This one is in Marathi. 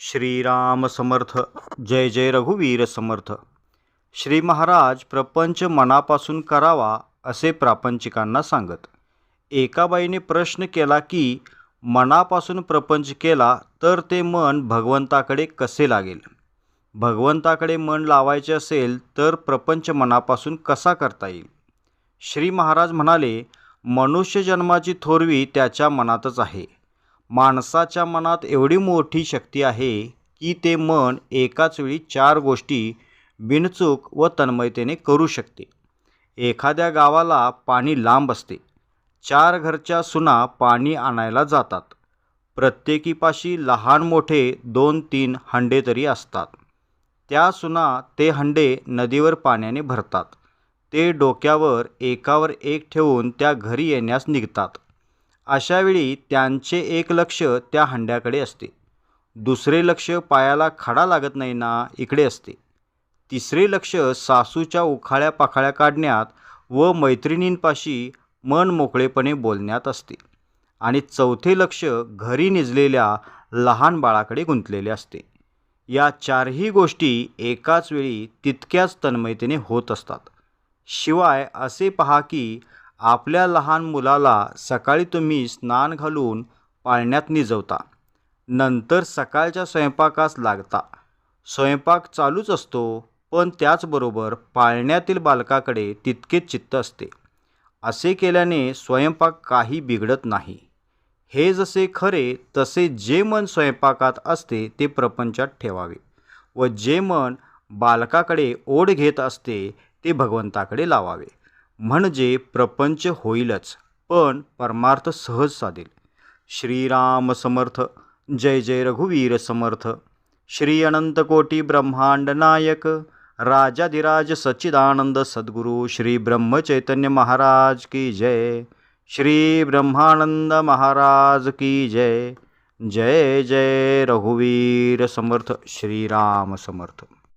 श्रीराम समर्थ जय जय रघुवीर समर्थ. श्री महाराज प्रपंच मनापासून करावा असे प्रापंचिकांना सांगत. एका बाईने प्रश्न केला की मनापासून प्रपंच केला तर ते मन भगवंताकडे कसे लागेल? भगवंताकडे मन लावायचे असेल तर प्रपंच मनापासून कसा करता येईल? श्री महाराज म्हणाले मनुष्य जन्माची थोरवी त्याच्या मनातच आहे. माणसाच्या मनात एवढी मोठी शक्ती आहे की ते मन एकाच वेळी चार गोष्टी बिनचूक व तन्मयतेने करू शकते. एखाद्या गावाला पाणी लांब असते. चार घरच्या सुना पाणी आणायला जातात. प्रत्येकीपाशी लहान मोठे दोन तीन हंडे तरी असतात. त्या सुना ते हंडे नदीवर पाण्याने भरतात. ते डोक्यावर एकावर एक ठेवून त्या घरी येण्यास निघतात. अशावेळी त्यांचे एक लक्ष त्या हंड्याकडे असते. दुसरे लक्ष पायाला खडा लागत नाही ना इकडे असते. तिसरे लक्ष सासूच्या उखाळ्या पाखाळ्या काढण्यात व मैत्रिणींपाशी मन मोकळेपणे बोलण्यात असते. आणि चौथे लक्ष घरी निजलेल्या लहान बाळाकडे गुंतलेले असते. या चारही गोष्टी एकाच वेळी तितक्याच तन्मयतेने होत असतात. शिवाय असे पहा की आपल्या लहान मुलाला सकाळी तुम्ही स्नान घालून पाळण्यात निजवता. नंतर सकाळच्या स्वयंपाकास लागता. स्वयंपाक चालूच असतो पण त्याचबरोबर पाळण्यातील बालकाकडे तितकेच चित्त असते. असे केल्याने स्वयंपाक काही बिघडत नाही. हे जसे खरे तसे जे मन स्वयंपाकात असते ते प्रपंचात ठेवावे व जे मन बालकाकडे ओढ घेत असते ते भगवंताकडे लावावे. म्हणजे प्रपंच होईलच पण परमार्थ सहज साधेल. श्रीराम समर्थ जय जय रघुवीर समर्थ. श्री अनंतकोटी ब्रह्मांड नायक राजाधिराज सच्चिदानंद सद्गुरु श्री ब्रह्मचैतन्य महाराज की जय. श्री ब्रह्मानंद महाराज की जय. जय जय रघुवीर समर्थ श्रीराम समर्थ.